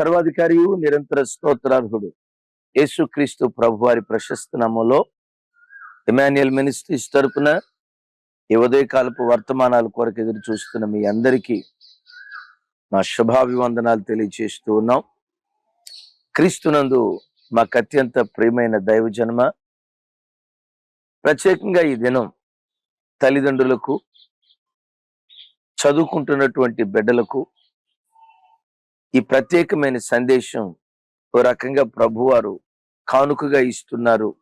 సర్వాధికారియు నిరంతర స్తోత్రార్హుడు. యేసుక్రీస్తు ప్రభు వారి ప్రశస్త నామంలో ఎమాన్యుయల్ మినిస్ట్రీస్ తరపున ఈ ఉదయకాలపు వర్తమానాల కొరకు ఎదురు చూస్తున్న మీ అందరికీ నా శుభాభివందనాలు తెలియజేస్తూ ఉన్నాం. క్రీస్తునందు మాకు అత్యంత ప్రియమైన దైవ జన్మ. ప్రత్యేకంగా ఈ దినం తల్లిదండ్రులకు చదువుకుంటున్నటువంటి బిడ్డలకు ఈ ప్రత్యేకమైన సందేశం ఓ రకంగా ప్రభువారు కానుకగా ఇస్తున్నారు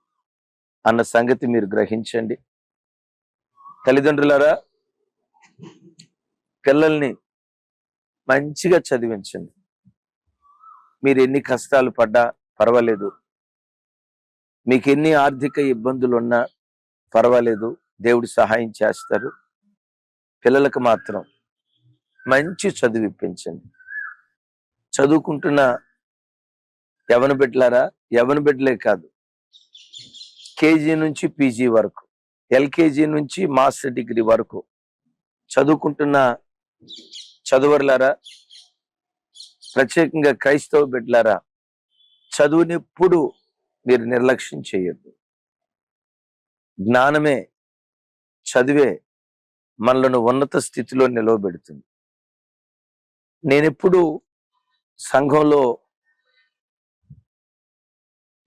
అన్న సంగతి మీరు గ్రహించండి. తల్లిదండ్రులారా పిల్లల్ని మంచిగా చదివించండి. మీరు ఎన్ని కష్టాలు పడ్డా పర్వాలేదు. మీకు ఎన్ని ఆర్థిక ఇబ్బందులు ఉన్నా పర్వాలేదు. దేవుడు సహాయం చేస్తారు. పిల్లలకు మాత్రం మంచి చదివిప్పించండి చదువుకుంటున్న యవన బిడ్డలారా? యవన బిడ్డలే కాదు. కేజీ నుంచి పీజీ వరకు ఎల్కేజీ నుంచి మాస్టర్ డిగ్రీ వరకు చదువుకుంటున్న చదువర్లారా ప్రత్యేకంగా క్రైస్తవ బిడ్డలారా చదువునెప్పుడు మీరు నిర్లక్ష్యం చేయొద్దు. జ్ఞానమే చదివే మనలను ఉన్నత స్థితిలో నిలవబెడుతుంది. నేనెప్పుడు సంఘంలో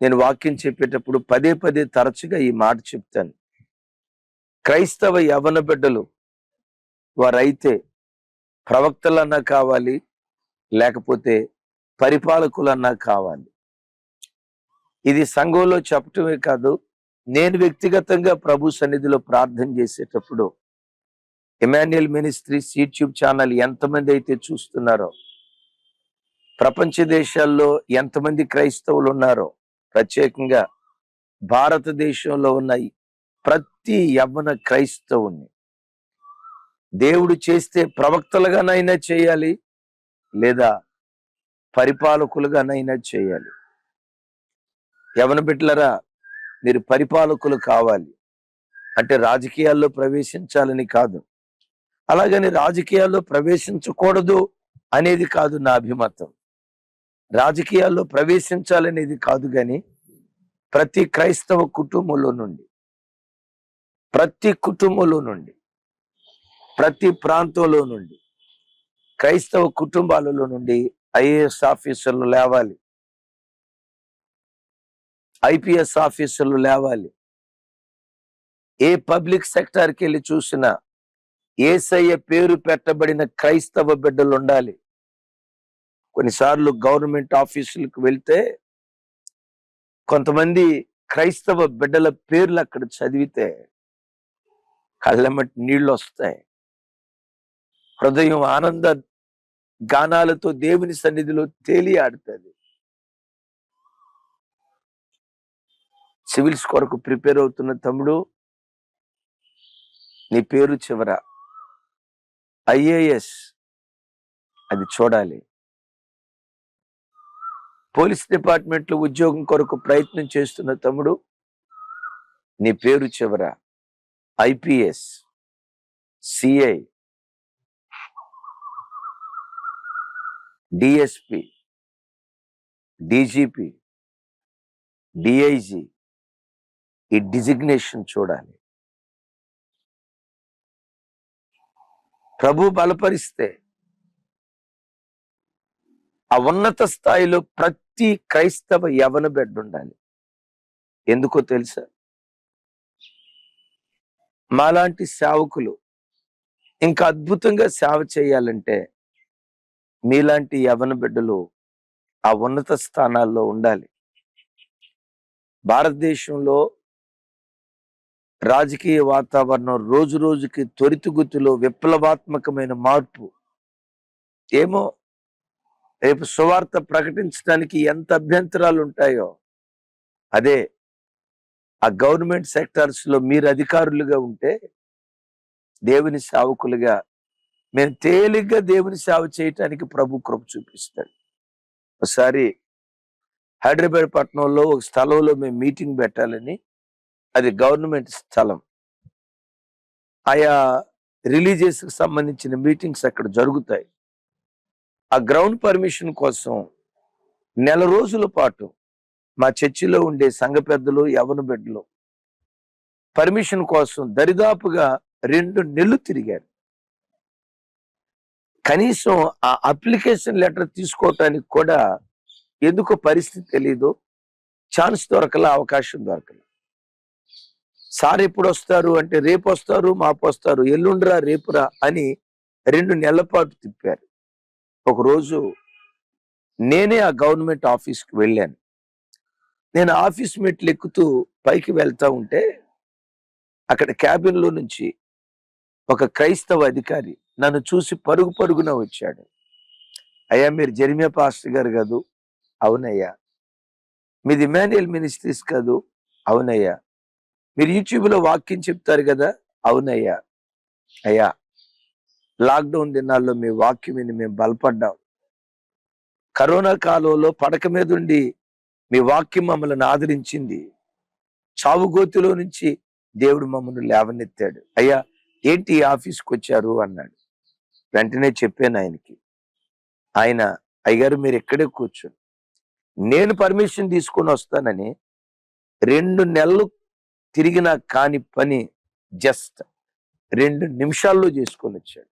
నేను వాక్యం చెప్పేటప్పుడు పదే పదే తరచుగా ఈ మాట చెప్తాను. క్రైస్తవ యవన బిడ్డలు వారైతే ప్రవక్తలన్నా కావాలి లేకపోతే పరిపాలకులన్నా కావాలి. ఇది సంఘంలో చెప్పటమే కాదు నేను వ్యక్తిగతంగా ప్రభు సన్నిధిలో ప్రార్థన చేసేటప్పుడు ఎమాన్యుయల్ మినిస్ట్రీస్ యూట్యూబ్ ఛానల్ ఎంతమంది అయితే చూస్తున్నారో ప్రపంచ దేశాల్లో ఎంతమంది క్రైస్తవులు ఉన్నారో ప్రత్యేకంగా భారతదేశంలో ఉన్న ప్రతి యవ్వన క్రైస్తవుని దేవుడు చేస్తే ప్రవక్తలుగానైనా చేయాలి లేదా పరిపాలకులుగానైనా చేయాలి. యవన బిడ్లరా మీరు పరిపాలకులు కావాలి. అంటే రాజకీయాల్లో ప్రవేశించాలని కాదు. అలాగని రాజకీయాల్లో ప్రవేశించకూడదు అనేది కాదు నా అభిమతం. రాజకీయాల్లో ప్రవేశించాలనేది కాదు కానీ ప్రతి క్రైస్తవ కుటుంబంలో నుండి ప్రతి కుటుంబంలో నుండి ప్రతి ప్రాంతంలో నుండి క్రైస్తవ కుటుంబాలలో నుండి ఐఏఎస్ ఆఫీసర్లు లేవాలి. ఐపీఎస్ ఆఫీసర్లు లేవాలి. ఏ పబ్లిక్ సెక్టార్కి వెళ్ళి చూసినా ఏసయ్య పేరు పెట్టబడిన క్రైస్తవ బిడ్డలు ఉండాలి కొన్నిసార్లు గవర్నమెంట్ ఆఫీసులకు వెళ్తే కొంతమంది క్రైస్తవ బిడ్డల పేర్లు అక్కడ చదివితే కళ్ళమట్టి నీళ్ళు వస్తాయి హృదయం ఆనంద గానాలతో దేవుని సన్నిధిలో తేలి ఆడుతుంది. సివిల్స్ కొరకు ప్రిపేర్ అవుతున్న తమ్ముడు నీ పేరు చివర ఐఏఎస్ అది చూడాలి. పోలీస్ డిపార్ట్మెంట్లో ఉద్యోగం కొరకు ప్రయత్నం చేస్తున్న తమ్ముడు నీ పేరు చివర IPS CI DSP DGP DIG ఈ డిజిగ్నేషన్ చూడాలి. ప్రభు బలపరిస్తే ఆ ఉన్నత స్థాయిలో ప్రతి క్రైస్తవ యవన బిడ్డ ఉండాలి. ఎందుకో తెలుసా? మాలాంటి సేవకులు ఇంకా అద్భుతంగా సేవ చేయాలంటే మీలాంటి యవన బిడ్డలు ఆ ఉన్నత స్థానాల్లో ఉండాలి. భారతదేశంలో రాజకీయ వాతావరణం రోజు రోజుకి త్వరితగతిలో విప్లవాత్మకమైన మార్పు. ఏమో రేపు సువార్త ప్రకటించడానికి ఎంత అభ్యంతరాలు ఉంటాయో అదే ఆ గవర్నమెంట్ సెక్టార్స్లో మీరు అధికారులుగా ఉంటే దేవుని సేవకులుగా మేము తేలిగ్గా దేవుని సేవ చేయటానికి ప్రభు కృప చూపిస్తాడు. ఒకసారి హైదరాబాద్ పట్టణంలో ఒక స్థలంలో మేము మీటింగ్ పెట్టాలని అది గవర్నమెంట్ స్థలం. ఆయా రిలీజియస్కి సంబంధించిన మీటింగ్స్ అక్కడ జరుగుతాయి. ఆ గ్రౌండ్ పర్మిషన్ కోసం నెల రోజుల పాటు మా చర్చిలో ఉండే సంఘ పెద్దలు యవన బిడ్డలు పర్మిషన్ కోసం దరిదాపుగా రెండు నెలలు తిరిగారు. కనీసం ఆ అప్లికేషన్ లెటర్ తీసుకోవటానికి కూడా ఎందుకో పరిస్థితి తెలీదు. ఛాన్స్ దొరకల అవకాశం దొరకల. సార్ ఎప్పుడు వస్తారు? అంటే రేపు వస్తారు మాపు వస్తారు ఎల్లుండిరా రేపురా అని రెండు నెలల పాటు తిప్పారు. ఒకరోజు నేనే ఆ గవర్నమెంట్ ఆఫీస్కి వెళ్ళాను. నేను ఆఫీస్ మెట్లు ఎక్కుతూ పైకి వెళ్తా ఉంటే అక్కడ క్యాబిన్లో నుంచి ఒక క్రైస్తవ అధికారి నన్ను చూసి పరుగు పరుగున వచ్చాడు. అయ్యా మీరు జెరిమియా పాస్టర్ గారు కాదు. అవునయ్యా. మీది ఇమాన్యుయల్ మినిస్ట్రీస్ కాదు. అవునయ్యా. మీరు యూట్యూబ్లో వాక్యం చెప్తారు కదా. అవునయ్యా. అయ్యా లాక్డౌన్ దినాల్లో మీ వాక్యం విని మేము బలపడ్డాం. కరోనా కాలంలో పడక మీద ఉండి మీ వాక్యం మమ్మల్ని ఆదరించింది. చావుగోతిలో నుంచి దేవుడు మమ్మల్ని లేవనెత్తాడు. అయ్యా ఏంటి ఆఫీస్కి వచ్చారు అన్నాడు. వెంటనే చెప్పాను ఆయనకి. ఆయన అయ్యగారు మీరు ఎక్కడే కూర్చోండి. నేను పర్మిషన్ తీసుకొని వస్తానని రెండు నెలలు తిరిగిన కాని పని జస్ట్ రెండు నిమిషాల్లో చేసుకొని వచ్చాడు.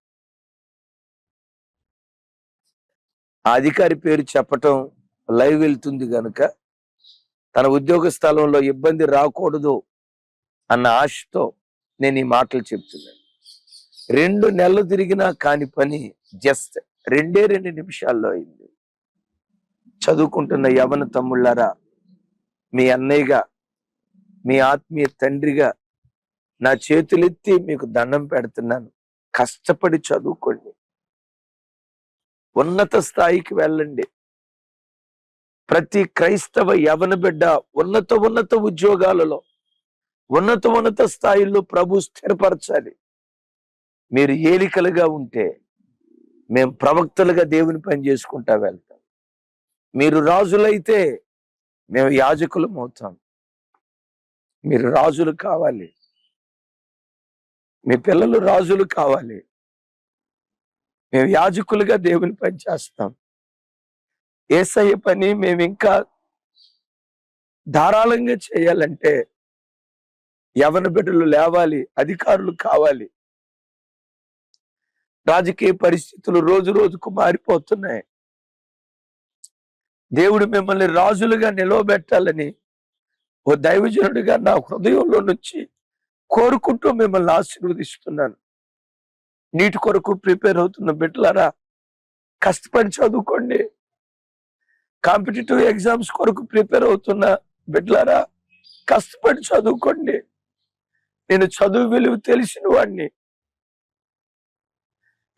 ఆ అధికారి పేరు చెప్పటం లైవ్ వెళ్తుంది కనుక తన ఉద్యోగ స్థలంలో ఇబ్బంది రాకూడదు అన్న ఆశతో నేను ఈ మాటలు చెప్తున్నాను. రెండు నెలలు తిరిగినా కాని పని జస్ట్ రెండే రెండు నిమిషాల్లో అయింది. చదువుకుంటున్న యవన తమ్ముళ్ళారా మీ అన్నయ్యగా మీ ఆత్మీయ తండ్రిగా నా చేతులెత్తి మీకు దండం పెడుతున్నాను. కష్టపడి చదువుకోండి. ఉన్నత స్థాయికి వెళ్ళండి. ప్రతి క్రైస్తవ యవన బిడ్డ ఉన్నత ఉన్నత ఉద్యోగాలలో ఉన్నత ఉన్నత స్థాయిల్లో ప్రభు స్థిరపరచాలి. మీరు ఏలికలుగా ఉంటే మేము ప్రవక్తలుగా దేవుని పని చేసుకుంటా వెళ్తాం. మీరు రాజులైతే మేము యాజకులం అవుతాం. మీరు రాజులు కావాలి. మీ పిల్లలు రాజులు కావాలి. మేము యాజకులుగా దేవుని పని చేస్తాం. ఏసయ్య పని మేము ఇంకా ధారాళంగా చేయాలంటే యవన బిడ్డలు లేవాలి అధికారులు కావాలి. రాజకీయ పరిస్థితులు రోజు రోజుకు మారిపోతున్నాయి. దేవుడు మిమ్మల్ని రాజులుగా నిలవబెట్టాలని ఓ దైవజనుడిగా నా హృదయంలో నుంచి కోరుకుంటూ మిమ్మల్ని ఆశీర్వదిస్తున్నాను. నీటి కొరకు ప్రిపేర్ అవుతున్న బిడ్డలారా కష్టపడి చదువుకోండి. కాంపిటేటివ్ ఎగ్జామ్స్ కొరకు ప్రిపేర్ అవుతున్న బిడ్డలారా కష్టపడి చదువుకోండి. నేను చదువు విలువ తెలిసిన వాడిని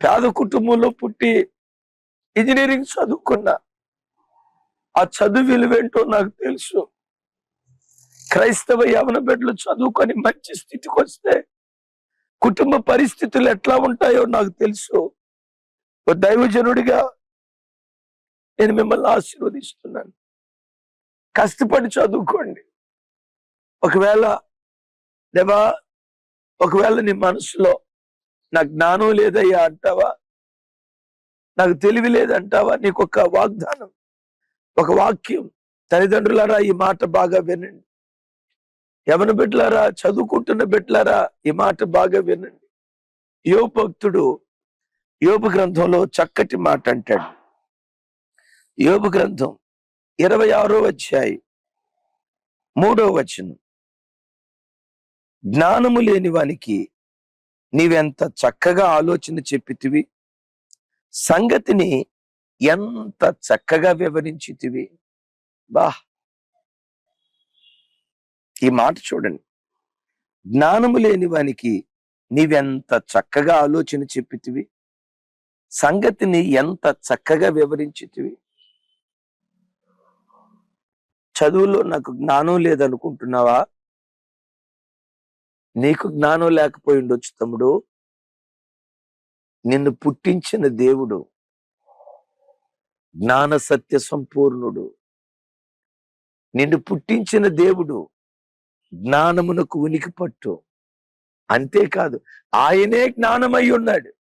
పేద కుటుంబంలో పుట్టి ఇంజనీరింగ్ చదువుకున్నా ఆ చదువు విలువేంటో నాకు తెలుసు. క్రైస్తవ యవన బిడ్డలు చదువుకొని మంచి స్థితికి వస్తే కుటుంబ పరిస్థితులు ఎట్లా ఉంటాయో నాకు తెలుసు. ఒక దైవజనుడిగా నేను మిమ్మల్ని ఆశీర్వదిస్తున్నాను. కష్టపడి చదువుకోండి. ఒకవేళ దేవా ఒకవేళ నీ మనసులో నాకు జ్ఞానం లేదయ్యా అంటావా? నాకు తెలివి లేదంటావా? నీకు ఒక వాగ్దానం ఒక వాక్యం తల్లిదండ్రులారా ఈ మాట బాగా వినండి. యవన బిడ్డలారా? చదువుకుంటున్న బిడ్డలారా? ఈ మాట బాగా వినండి. యోగ భక్తుడు యోగ గ్రంథంలో చక్కటి మాట అంటాడు. యోగ గ్రంథం ఇరవై ఆరో అధ్యాయి మూడో వచనం. జ్ఞానము లేని వానికి నీవెంత చక్కగా ఆలోచన చెప్పితివి? సంగతిని ఎంత చక్కగా వివరించితివి? బా ఈ మాట చూడండి. జ్ఞానము లేని వానికి నీవెంత చక్కగా ఆలోచన చెప్పితివి? సంగతిని ఎంత చక్కగా వివరించితివి? చదువులో నాకు జ్ఞానం లేదనుకుంటున్నావా? నీకు జ్ఞానం లేకపోయి ఉండొచ్చు తమ్ముడు. నిన్ను పుట్టించిన దేవుడు జ్ఞాన సత్య సంపూర్ణుడు. నిన్ను పుట్టించిన దేవుడు జ్ఞానమునకు ఉనికి పట్టు అంతేకాదు ఆయనే జ్ఞానమై ఉన్నాడు.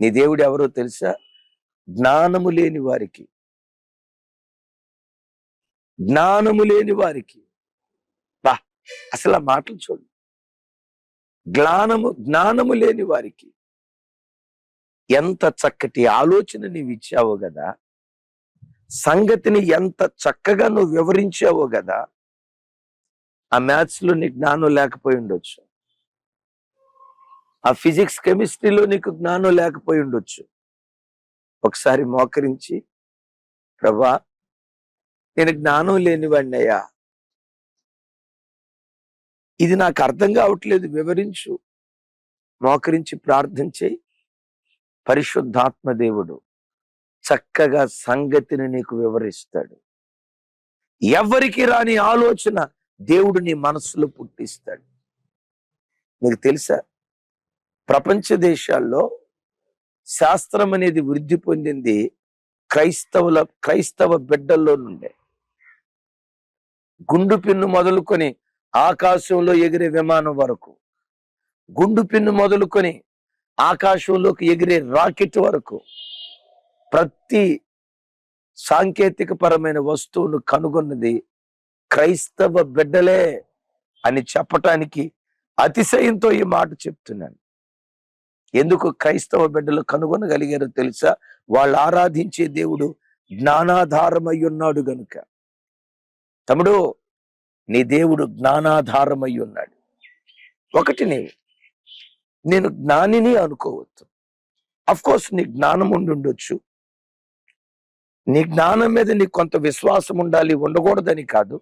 నీ దేవుడు ఎవరో తెలుసా? జ్ఞానము లేని వారికి. జ్ఞానము లేని వారికి. బా అసలు ఆ మాటలు చూడు. జ్ఞానము జ్ఞానము లేని వారికి. ఎంత చక్కటి ఆలోచన నీవు ఇచ్చావో కదా సంగతిని ఎంత చక్కగా నువ్వు వివరించావో కదా ఆ మ్యాథ్స్లో నీకు జ్ఞానం లేకపోయి ఉండొచ్చు. ఆ ఫిజిక్స్ కెమిస్ట్రీలో నీకు జ్ఞానం లేకపోయి ఉండొచ్చు. ఒకసారి మోకరించి ప్రభా నేను జ్ఞానం లేనివాడిని అయ్యా. ఇది నాకు అర్థం కావట్లేదు వివరించు. మోకరించి ప్రార్థన చేయి. పరిశుద్ధాత్మ దేవుడు చక్కగా సంగతిని నీకు వివరిస్తాడు. ఎవరికి రాని ఆలోచన దేవుడు నీ మనస్సులో పుట్టిస్తాడు. నీకు తెలుసా? ప్రపంచ దేశాల్లో శాస్త్రం అనేది వృద్ధి పొందింది క్రైస్తవుల క్రైస్తవ బిడ్డల్లో నుండే. గుండు పిన్ను మొదలుకొని ఆకాశంలో ఎగిరే విమానం వరకు గుండు పిన్ను మొదలుకొని ఆకాశంలోకి ఎగిరే రాకెట్ వరకు ప్రతి సాంకేతిక పరమైన వస్తువును కనుగొన్నది క్రైస్తవ బిడ్డలే అని చెప్పటానికి అతిశయంతో ఈ మాట చెప్తున్నాను. ఎందుకు క్రైస్తవ బిడ్డలు కనుగొనగలిగారో తెలుసా? వాళ్ళు ఆరాధించే దేవుడు జ్ఞానాధారమై ఉన్నాడు గనుక. తమ్ముడు నీ దేవుడు జ్ఞానాధారమై ఉన్నాడు ఒకటి నీవు నేను జ్ఞానిని అనుకోవచ్చు కోర్స్ నీ జ్ఞానం ఉండి ఉండొచ్చు నీ జ్ఞానం మీద నీకు కొంత విశ్వాసం ఉండాలి ఉండకూడదని కాదు.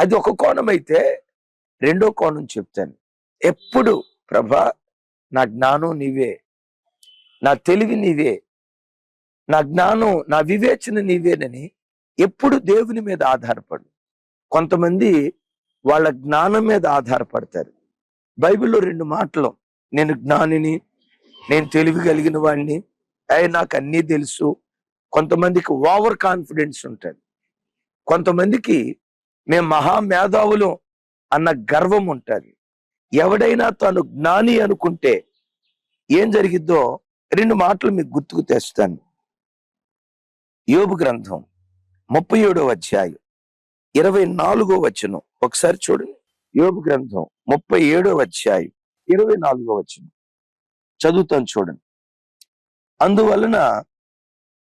అది ఒక కోణం అయితే రెండో కోణం చెప్తాను. ఎప్పుడు ప్రభా నా జ్ఞానం నీవే నా తెలివి నీవే నా జ్ఞానం నా వివేచన నీవేనని ఎప్పుడు దేవుని మీద ఆధారపడు. కొంతమంది వాళ్ళ జ్ఞానం మీద ఆధారపడతారు. బైబిల్లో రెండు మాటలు నేను జ్ఞానిని నేను తెలివి కలిగిన వాడిని అయ్యి నాకు అన్నీ తెలుసు. కొంతమందికి ఓవర్ కాన్ఫిడెన్స్ ఉంటుంది. కొంతమందికి మేము మహామేధావులు అన్న గర్వం ఉంటుంది. ఎవడైనా తాను జ్ఞాని అనుకుంటే ఏం జరిగిద్దో రెండు మాటలు మీకు గుర్తుకు తెస్తాను. యోబు గ్రంథం ముప్పై ఏడో అధ్యాయం ఇరవై నాలుగో వచనం. ఒకసారి చూడండి. యోబు గ్రంథం ముప్పై ఏడో అధ్యాయం ఇరవై నాలుగో వచనం. చదువుతాను చూడండి. అందువలన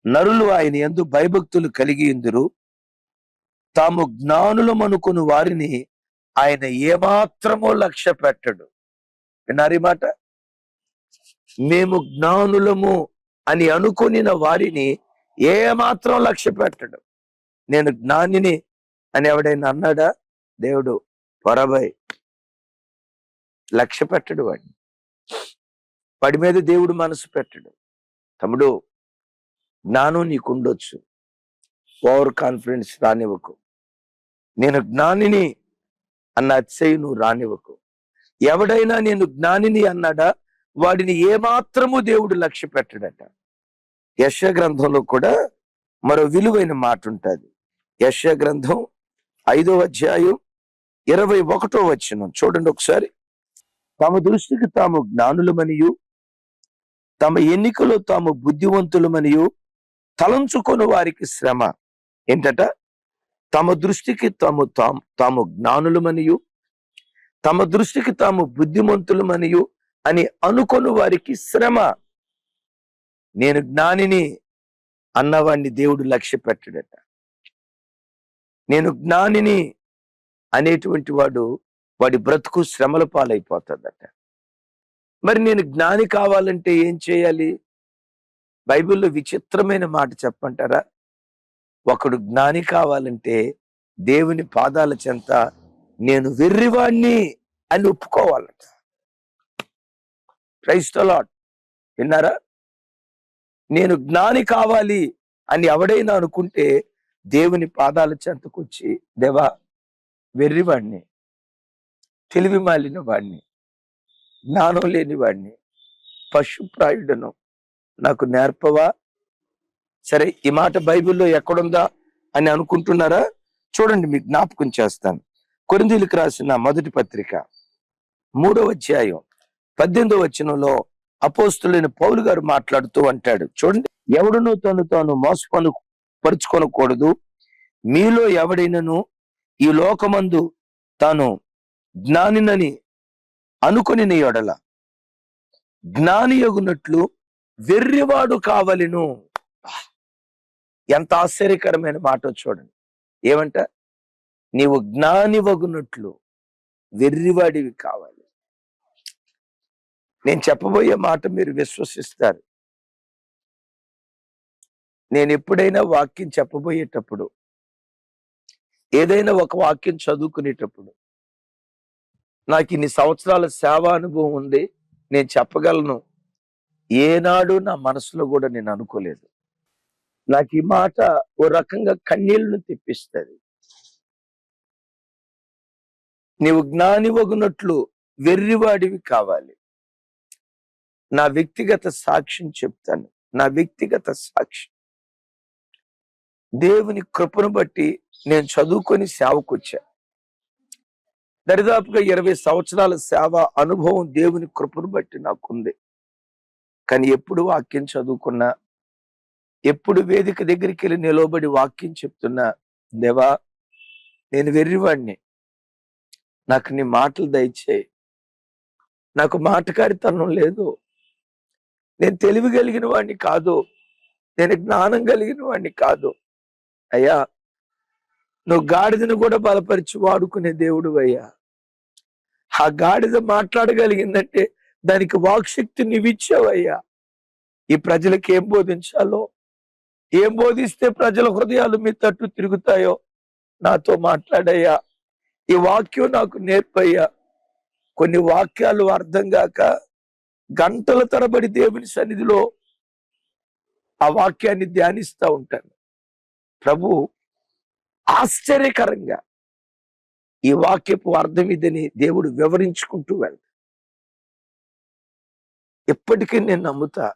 నరులు ఆయన ఎందు భయభక్తులు కలిగి ఇందురు. తాము జ్ఞానులమనుకుని వారిని ఆయన ఏమాత్రమో లక్ష్య పెట్టడు. విన్నారీ మాట? మేము జ్ఞానులము అని అనుకుని వారిని ఏమాత్రం లక్ష్య పెట్టడు. నేను జ్ఞానిని అని ఎవడైనా అన్నాడా? దేవుడు పొరబై లక్ష్య పెట్టడు వాడిని. వాడి మీద దేవుడు మనసు పెట్టడు. తమ్ముడు జ్ఞానం నీకుండొచ్చు. Over confidence రానివ్వకు. నేను జ్ఞానిని అన్న అతిశయ నువ్వు రానివ్వకు. ఎవడైనా నేను జ్ఞానిని అన్నాడా? వాడిని ఏమాత్రము దేవుడు లక్ష్య పెట్టడట. యశ గ్రంథంలో కూడా మరో విలువైన మాట ఉంటుంది. యశ గ్రంథం ఐదో అధ్యాయం ఇరవై ఒకటో వచ్చిన చూడండి ఒకసారి. తమ దృష్టికి తాము జ్ఞానులమనియు తమ ఎన్నికలో తాము బుద్ధివంతులమనియు తలంచుకొని వారికి శ్రమ. ఏంటట? తమ దృష్టికి తాము తాము తాము జ్ఞానులమనియు తమ దృష్టికి తాము బుద్ధిమంతులమనియు అని అనుకొని వారికి శ్రమ. నేను జ్ఞానిని అన్నవాడిని దేవుడు లక్ష్య పెట్టడట. నేను జ్ఞానిని అనేటువంటి వాడు వాడి బ్రతుకు శ్రమల పాలైపోతుందట. మరి నేను జ్ఞాని కావాలంటే ఏం చేయాలి? బైబిల్లో విచిత్రమైన మాట చెప్పంటారా? ఒకడు జ్ఞాని కావాలంటే దేవుని పాదాల చెంత నేను వెర్రివాణ్ణి అని ఒప్పుకోవాలంట. క్రైస్తలాట్ విన్నారా? నేను జ్ఞాని కావాలి అని ఎవడైనా అనుకుంటే దేవుని పాదాల చెంతకొచ్చి దేవా వెర్రివాణ్ణి తెలివి మాలిన వాడిని జ్ఞానం లేని వాడిని పశుప్రాయుడను నాకు నేర్పవా? సరే ఈ మాట బైబిల్లో ఎక్కడుందా అని అనుకుంటున్నారా? చూడండి మీకు జ్ఞాపకం చేస్తాను. కొరిందీలకు రాసిన మొదటి పత్రిక మూడవ అధ్యాయం పద్దెనిమిదో వచనంలో అపోస్తులైన పౌలు గారు మాట్లాడుతూ అంటాడు. చూడండి ఎవడును తను తాను మోసపను పరుచుకొనకూడదు మీలో ఎవడైనను ఈ లోకమందు తాను జ్ఞానినని అనుకుని ఎడల. జ్ఞాని ఎగునట్లు వెర్రివాడు కావలను. ఎంత ఆశ్చర్యకరమైన మాట చూడండి. ఏమంట నీవు జ్ఞాని వగునట్లు వెర్రివాడివి కావాలి. నేను చెప్పబోయే మాట మీరు విశ్వసిస్తారు. నేను ఎప్పుడైనా వాక్యం చెప్పబోయేటప్పుడు ఏదైనా ఒక వాక్యం చదువుకునేటప్పుడు నాకు ఇన్ని సంవత్సరాల సేవా అనుభవం ఉంది నేను చెప్పగలను. ఏనాడు నా మనసులో కూడా నేను అనుకోలేదు. నాకు ఈ మాట ఓ రకంగా కన్నీళ్ళను తెప్పిస్తుంది. నీవు జ్ఞాని వగునట్లు వెర్రివాడివి కావాలి. నా వ్యక్తిగత సాక్ష్యం చెప్తాను. నా వ్యక్తిగత సాక్ష్యం. దేవుని కృపను బట్టి నేను చదువుకొని సేవకు వచ్చా దరిదాపుగా ఇరవై సంవత్సరాల సేవ అనుభవం దేవుని కృపను బట్టి నాకుంది. కానీ ఎప్పుడు వాక్యం చదువుకున్నా ఎప్పుడు వేదిక దగ్గరికి వెళ్ళి నిలవబడి వాక్యం చెప్తున్నా దేవా నేను వెర్రివాడిని నాకు నీ మాటలు దయచేయి. నాకు మాటకారితనం లేదు. నేను తెలివి కలిగిన వాడిని కాదు. నేను జ్ఞానం కలిగిన వాడిని కాదు. అయ్యా నువ్వు గాడిదను కూడా బలపరిచి వాడుకునే దేవుడు అయ్యా. ఆ గాడిద మాట్లాడగలిగిందంటే దానికి వాక్శక్తి నువ్విచ్చావయ్యా ఈ ప్రజలకు ఏం బోధించాలో ఏం బోధిస్తే ప్రజల హృదయాలు మీ తట్టు తిరుగుతాయో నాతో మాట్లాడయ్యా. ఈ వాక్యం నాకు నేర్పయ్యా. కొన్ని వాక్యాలు అర్థం కాక గంటల తరబడి దేవుని సన్నిధిలో ఆ వాక్యాన్ని ధ్యానిస్తూ ఉంటాను. ప్రభు ఆశ్చర్యకరంగా ఈ వాక్యపు అర్థం ఇదని దేవుడు వివరించుకుంటూ వెళ్తా ఎప్పటికీ నేను నమ్ముతా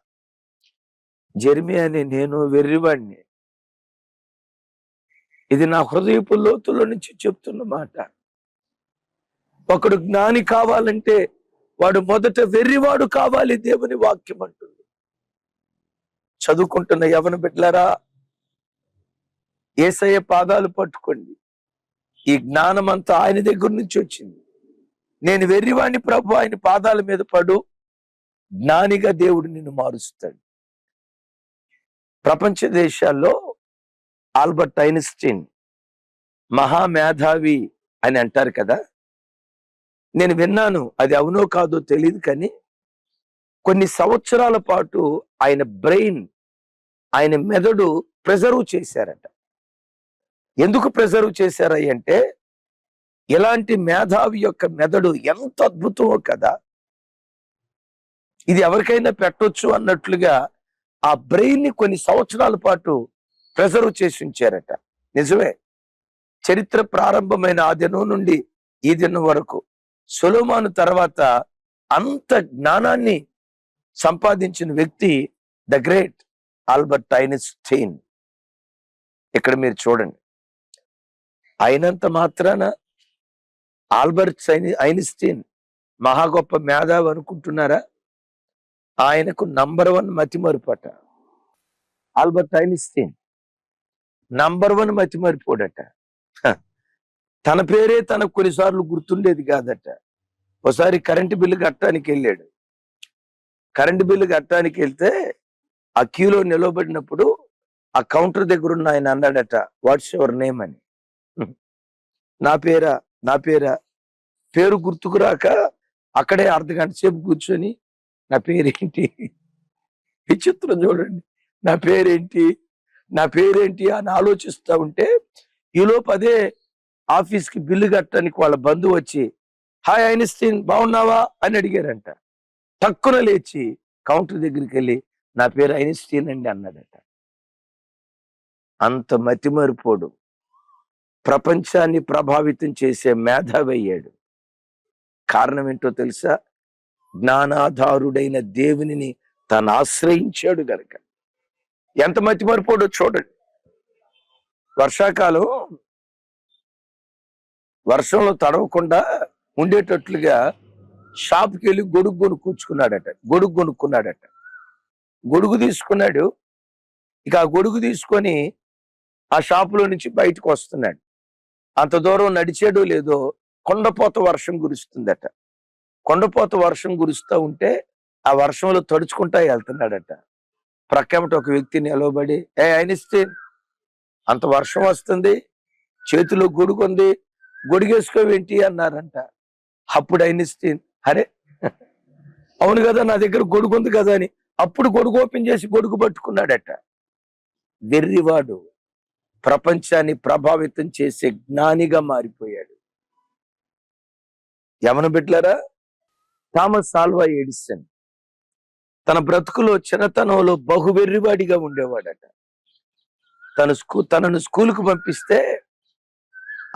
జర్మి అని నేను వెర్రివాణ్ణి ఇది నా హృదయపు లోతుల నుంచి చెప్తున్న మాట. ఒకడు జ్ఞాని కావాలంటే వాడు మొదట వెర్రివాడు కావాలి దేవుని వాక్యం అంటుంది. చదువుకుంటున్న యవన బిడ్డలారా ఏసయ్య పాదాలు పట్టుకోండి. ఈ జ్ఞానం అంతా ఆయన దగ్గర నుంచి వచ్చింది. నేను వెర్రివాణి ప్రభు ఆయన పాదాల మీద పడు జ్ఞానిగా దేవుడు నిన్ను మారుస్తాడు. ప్రపంచ దేశాల్లో ఆల్బర్ట్ ఐన్స్టీన్ మహామేధావి అని అంటారు కదా. నేను విన్నాను అది అవునో కాదో తెలియదు కానీ కొన్ని సంవత్సరాల పాటు ఆయన బ్రెయిన్ ఆయన మెదడు ప్రిజర్వ్ చేశారట. ఎందుకు ప్రిజర్వ్ చేశారయ్య అంటే ఇలాంటి మేధావి యొక్క మెదడు ఎంత అద్భుతమో కదా. ఇది ఎవరికైనా పెట్టొచ్చు అన్నట్లుగా ఆ బ్రెయిన్ని కొన్ని సంవత్సరాల పాటు ప్రిజర్వ్ చేసి ఉంచారట. నిజమే. చరిత్ర ప్రారంభమైన ఆ దినం నుండి ఈ దినం వరకు సులోమాను తర్వాత అంత జ్ఞానాన్ని సంపాదించిన వ్యక్తి ద గ్రేట్ ఆల్బర్ట్ ఐన్స్టీన్. ఇక్కడ మీరు చూడండి. అయినంత మాత్రాన ఆల్బర్ట్ ఐన్- మహా గొప్ప మేధావి అనుకుంటున్నారా? ఆయనకు నంబర్ వన్ మతిమరుపట. ఆల్బర్ట్ ఐన్స్టీన్ నంబర్ వన్ మతిమరిపోడట. మరిపోడట తన పేరే తనకు కొన్నిసార్లు గుర్తుండేది కాదట. ఒకసారి కరెంటు బిల్లు కట్టడానికి వెళ్ళాడు. కరెంటు బిల్లు కట్టడానికి వెళ్తే ఆ క్యూలో నిలవబడినప్పుడు ఆ కౌంటర్ దగ్గర ఉన్న ఆయన అన్నాడట వాట్స్ యువర్ నేమ్ అని. నా పేరా నా పేరా? పేరు గుర్తుకు రాక అక్కడే అర్ధ గంట సేపు కూర్చొని నా పేరేంటి? విచిత్రం చూడండి. నా పేరేంటి? నా పేరేంటి అని ఆలోచిస్తూ ఉంటే ఈలోపు అదే ఆఫీస్కి బిల్లు కట్టడానికి వాళ్ళ బంధువు వచ్చి హాయ్ ఐన్స్టీన్ బాగున్నావా? అని అడిగారంట. టక్కున లేచి కౌంటర్ దగ్గరికి వెళ్ళి నా పేరు ఐన్స్టీన్ అండి అన్నాడట. అంత మతిమరిపోడు. ప్రపంచాన్ని ప్రభావితం చేసే మేధావి అయ్యాడు. కారణం ఏంటో తెలుసా? జ్ఞానాధారుడైన దేవునిని తను ఆశ్రయించాడు గనక. ఎంత మతి మరిపోడో చూడండి. వర్షాకాలం వర్షంలో తడవకుండా ఉండేటట్లుగా షాప్కి వెళ్ళి గొడుగు కొనుక్కొచ్చుకున్నాడట గొడుగు కొనుక్కున్నాడట. గొడుగు తీసుకున్నాడు. ఇక ఆ గొడుగు తీసుకొని ఆ షాపులో నుంచి బయటకు వస్తున్నాడు. అంత దూరం నడిచాడో లేదో కొండపోత వర్షం కురుస్తుందట. కొండపోత వర్షం కురుస్తూ ఉంటే ఆ వర్షంలో తడుచుకుంటా వెళ్తున్నాడట. ప్రక్కమట ఒక వ్యక్తి నిలవబడి ఏ ఐనిస్టీన్ అంత వర్షం వస్తుంది చేతిలో గొడుగుంది గొడిగేసుకోవేంటి? అన్నారంట. అప్పుడు ఐనిస్టీన్ అరే అవును కదా నా దగ్గర గొడుగు ఉంది కదా అని అప్పుడు గొడుగు ఓపెన్ చేసి గొడుగు పట్టుకున్నాడట. వెర్రివాడు ప్రపంచాన్ని ప్రభావితం చేసే జ్ఞానిగా మారిపోయాడు. యమన బిడ్లారా థామస్ ఆల్వా ఎడిసన్. తన బ్రతుకులో చిన్నతనంలో బహువెర్రివాడిగా ఉండేవాడట. తన స్కూ తనను స్కూల్కు పంపిస్తే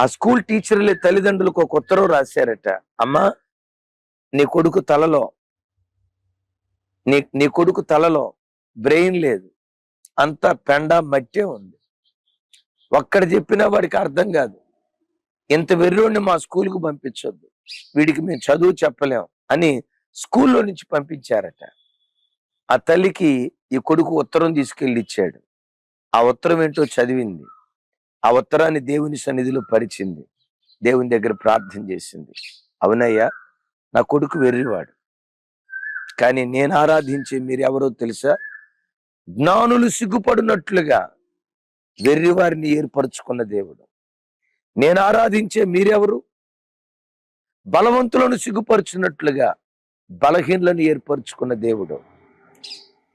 ఆ స్కూల్ టీచర్లే తల్లిదండ్రులకు ఒక ఉత్తరం రాశారట. అమ్మా నీ కొడుకు తలలో నీ నీ కొడుకు తలలో బ్రెయిన్ లేదు. అంతా పెండ మట్టే ఉంది. ఒక్కడ చెప్పినా వాడికి అర్థం కాదు. ఇంత వెర్రోడిని మా స్కూల్కు పంపించొద్దు. వీడికి మేము చదువు చెప్పలేం. అని స్కూల్లో నుంచి పంపించారట. ఆ తల్లికి ఈ కొడుకు ఉత్తరం తీసుకెళ్ళి ఇచ్చాడు ఆ ఉత్తరం ఏంటో చదివింది. ఆ ఉత్తరాన్ని దేవుని సన్నిధిలో పరిచింది. దేవుని దగ్గర ప్రార్థన చేసింది. అవునయ్యా నా కొడుకు వెర్రివాడు. కానీ నేను ఆరాధించే మీరు ఎవరో తెలుసా? జ్ఞానులు సిగ్గుపడినట్లుగా వెర్రివారిని ఏర్పరచుకున్న దేవుడు. నేను ఆరాధించే మీరెవరు? బలవంతులను సిగ్గుపరుచున్నట్లుగా బలహీనులను ఏర్పరచుకున్న దేవుడు.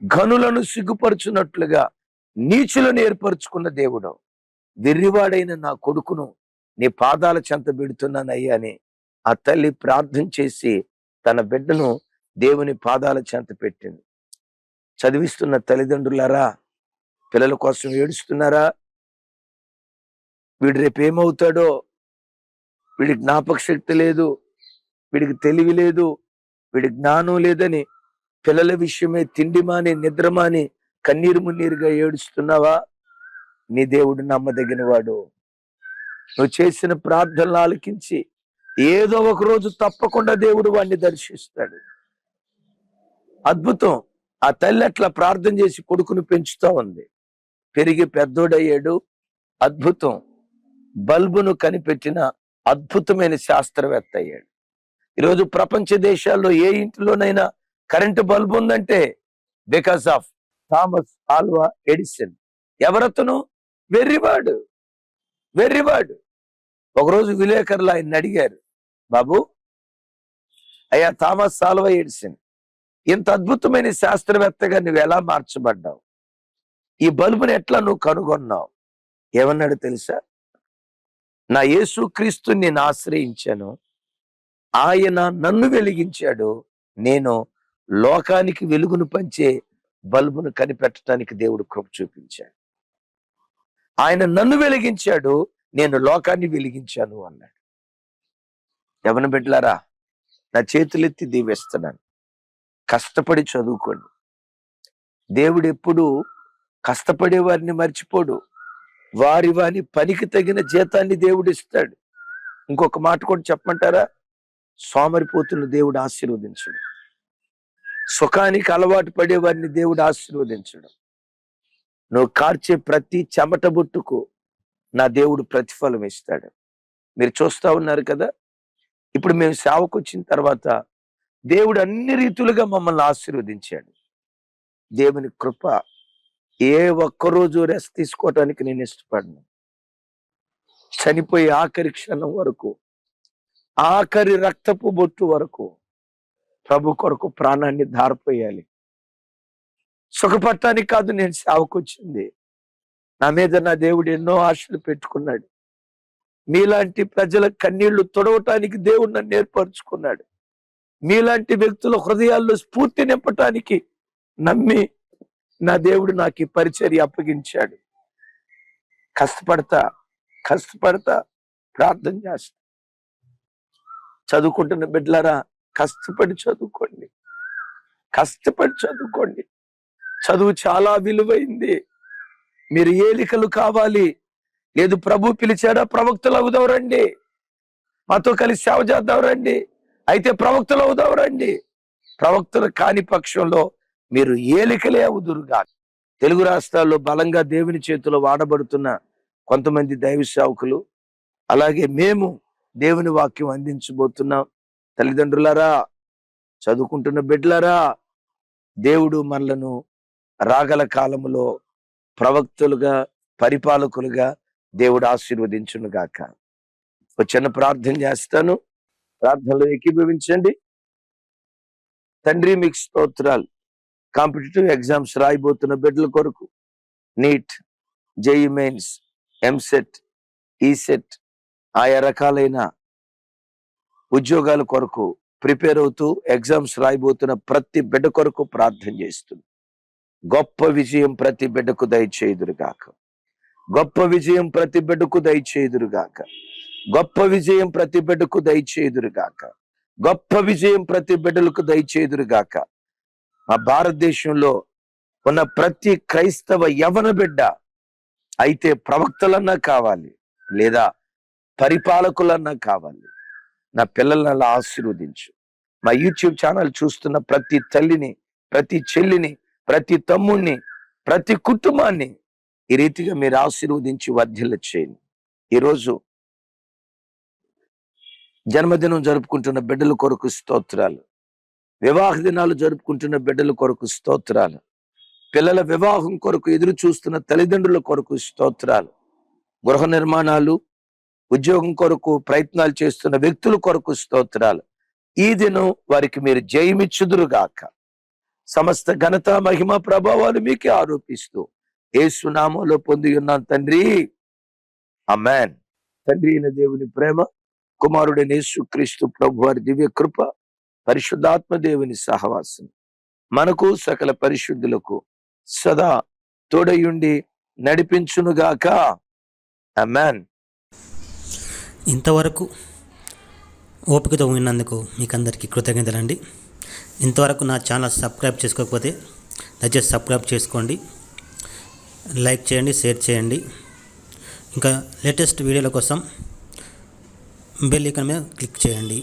ఘనులను సిగ్గుపరుచున్నట్లుగా నీచులను ఏర్పరచుకున్న దేవుడు. వెర్రివాడైన నా కొడుకును నీ పాదాల చెంత పెడుతున్నానయ్యా అని ఆ తల్లి ప్రార్థన చేసి తన బిడ్డను దేవుని పాదాల చెంత పెట్టింది. చదివిస్తున్న తల్లిదండ్రులారా పిల్లల కోసం ఏడుస్తున్నారా? వీడు రేపు వీడి జ్ఞాపక శక్తి లేదు వీడికి తెలివి లేదు వీడి జ్ఞానం లేదని పిల్లల విషయమే తిండి మాని నిద్ర మాని కన్నీరు మున్నీరుగా ఏడుస్తున్నావా? నీ దేవుడు నమ్మదగిన వాడు నువ్వు చేసిన ప్రార్థనలు ఆలకించి ఏదో ఒక రోజు తప్పకుండా దేవుడు వాడిని దర్శిస్తాడు. అద్భుతం. ఆ తల్లి అట్లా ప్రార్థన చేసి కొడుకును పెంచుతా ఉంది. పెరిగి పెద్దోడయ్యాడు. అద్భుతం. బల్బును కనిపెట్టిన అద్భుతమైన శాస్త్రవేత్త అయ్యాడు. ఈరోజు ప్రపంచ దేశాల్లో ఏ ఇంటిలోనైనా కరెంటు బల్బు ఉందంటే because of Thomas Alva Edison. ఎవరతను? వెర్రివాడు. వెర్రివాడు. ఒకరోజు విలేకరులు ఆయన అడిగారు బాబు అయ్యా థామస్ ఆల్వా ఎడిసన్ ఇంత అద్భుతమైన శాస్త్రవేత్తగా నువ్వు ఎలా మార్చబడ్డావు? ఈ బల్బుని ఎట్లా నువ్వు కనుగొన్నావు? ఏమన్నాడు తెలుసా? నా యేసు క్రీస్తుని నేను ఆశ్రయించాను. ఆయన నన్ను వెలిగించాడు. నేను లోకానికి వెలుగును పంచే బల్బును కనిపెట్టడానికి దేవుడు కృప చూపించాడు. ఆయన నన్ను వెలిగించాడు. నేను లోకాన్ని వెలిగించాను అన్నాడు. ఎవరిని బిడ్డలారా? నా చేతులెత్తి దీవిస్తున్నాను. కష్టపడి చదువుకోండి. దేవుడు ఎప్పుడు కష్టపడే వారిని మర్చిపోడు. వారి వారి పనికి తగిన జీతాన్ని దేవుడు ఇస్తాడు. ఇంకొక మాట కూడా చెప్పమంటారా? సోమరిపోతున్న దేవుడు ఆశీర్వదించడు. సుఖానికి అలవాటు పడే వారిని దేవుడు ఆశీర్వదించడు. నువ్వు కార్చే ప్రతి చెమట బొట్టుకు నా దేవుడు ప్రతిఫలం ఇస్తాడు. మీరు చూస్తా ఉన్నారు కదా? ఇప్పుడు మేము సేవకు వచ్చిన తర్వాత దేవుడు అన్ని రీతులుగా మమ్మల్ని ఆశీర్వదించాడు. దేవుని కృప ఏ ఒక్కరోజు రెస్ట్ తీసుకోవటానికి నేను ఇష్టపడను. చనిపోయే ఆఖరి క్షణం వరకు ఆఖరి రక్తపు బొట్టు వరకు ప్రభు కొరకు ప్రాణాన్ని ధారపోయాలి. సుఖపడటానికి కాదు నేను సేవకొచ్చింది. నా మీద నా దేవుడు ఎన్నో ఆశలు పెట్టుకున్నాడు. మీలాంటి ప్రజల కన్నీళ్ళు తొడవటానికి దేవుడు నన్ను ఏర్పరచుకున్నాడు. మీలాంటి వ్యక్తుల హృదయాల్లో స్ఫూర్తి నింపటానికి నమ్మి నా దేవుడు నాకు ఈ పరిచర్య అప్పగించాడు. కష్టపడతా కష్టపడతా ప్రార్థన చేస్తా. చదువుకుంటున్న బిడ్డలారా కష్టపడి చదువుకోండి. కష్టపడి చదువుకోండి. చదువు చాలా విలువైంది. మీరు ఏలికలు కావాలి? లేదు ప్రభు పిలిచాడా? ప్రవక్తలు అవుదాం రండి. మాతో కలిసి సేవ చేద్దాం రండి. అయితే ప్రవక్తలు అవుదాం రండి. ప్రవక్తలు కాని పక్షంలో మీరు ఏలికలే అవుదురుగా తెలుగు రాష్ట్రాల్లో బలంగా దేవుని చేతిలో వాడబడుతున్న కొంతమంది దైవ సేవకులు అలాగే మేము దేవుని వాక్యం అందించబోతున్నాం. తల్లిదండ్రులారా చదువుకుంటున్న బిడ్డలారా దేవుడు మనలను రాగల కాలములో ప్రవక్తలుగా పరిపాలకులుగా దేవుడు ఆశీర్వదించును గాక. ఒక చిన్న ప్రార్థన చేస్తాను. ప్రార్థనలో ఏకీభవించండి. తండ్రి మీకు స్తోత్రాలు. కాంపిటేటివ్ ఎగ్జామ్స్ రాయబోతున్న బిడ్డల కొరకు NEET JEE mains EAMCET ECET ఆయా రకాలైన ఉద్యోగాల కొరకు ప్రిపేర్ అవుతూ ఎగ్జామ్స్ రాయిబోతున్న ప్రతి బిడ్డ కొరకు ప్రార్థన చేస్తుంది గొప్ప విజయం ప్రతి బిడ్డకు దయచేయుదురుగాక. గొప్ప విజయం ప్రతి బిడ్డకు దయచేయుదురుగాక. గొప్ప విజయం ప్రతి బిడ్డకు దయచేయుదురుగాక. గొప్ప విజయం ప్రతి బిడ్డలకు దయచేదురుగాక మా భారతదేశంలో ఉన్న ప్రతి క్రైస్తవ యవన బిడ్డ అయితే ప్రవక్తలన్నా కావాలి లేదా పరిపాలకులన్నా కావాలి. నా పిల్లల్ని అలా ఆశీర్వదించు. మా యూట్యూబ్ ఛానల్ చూస్తున్న ప్రతి తల్లిని ప్రతి చెల్లిని ప్రతి తమ్ముణ్ణి ప్రతి కుటుంబాన్ని ఈ రీతిగా మీరు ఆశీర్వదించి వర్ధిల్ల చేయండి. ఈరోజు జన్మదినం జరుపుకుంటున్న బిడ్డల కొరకు స్తోత్రాలు. వివాహ దినాలు జరుపుకుంటున్న బిడ్డల కొరకు స్తోత్రాలు. పిల్లల వివాహం కొరకు ఎదురు చూస్తున్న తల్లిదండ్రుల కొరకు స్తోత్రాలు. గృహ నిర్మాణాలు ఉద్యోగం కొరకు ప్రయత్నాలు చేస్తున్న వ్యక్తుల కొరకు స్తోత్రాలు. ఈ దినం వారికి మీరు జయమిచ్చుదురుగాక సమస్త ఘనత మహిమ ప్రభావాలు మీకే ఆరోపిస్తూ ఏసునామంలో పొంది ఉన్నాను తండ్రి. అమ్మాన్ తండ్రి అయిన దేవుని ప్రేమ కుమారుడైన యేసుక్రీస్తు ప్రభు వారి దివ్య కృప పరిశుద్ధాత్మ దేవుని సహవాసం. మనకు సకల పరిశుద్ధులకు సదా తోడయుండి నడిపించునుగాక. అమ్మాన్ ఇంతవరకు ఓపికతో విన్నందుకు మీకు అందరికీ కృతజ్ఞతలండి. ఇంతవరకు నా ఛానల్ సబ్స్క్రైబ్ చేసుకోకపోతే దయచేసి సబ్స్క్రైబ్ చేసుకోండి. లైక్ చేయండి షేర్ చేయండి. ఇంకా లేటెస్ట్ వీడియోల కోసం బెల్ ఐకాన్ మీద క్లిక్ చేయండి.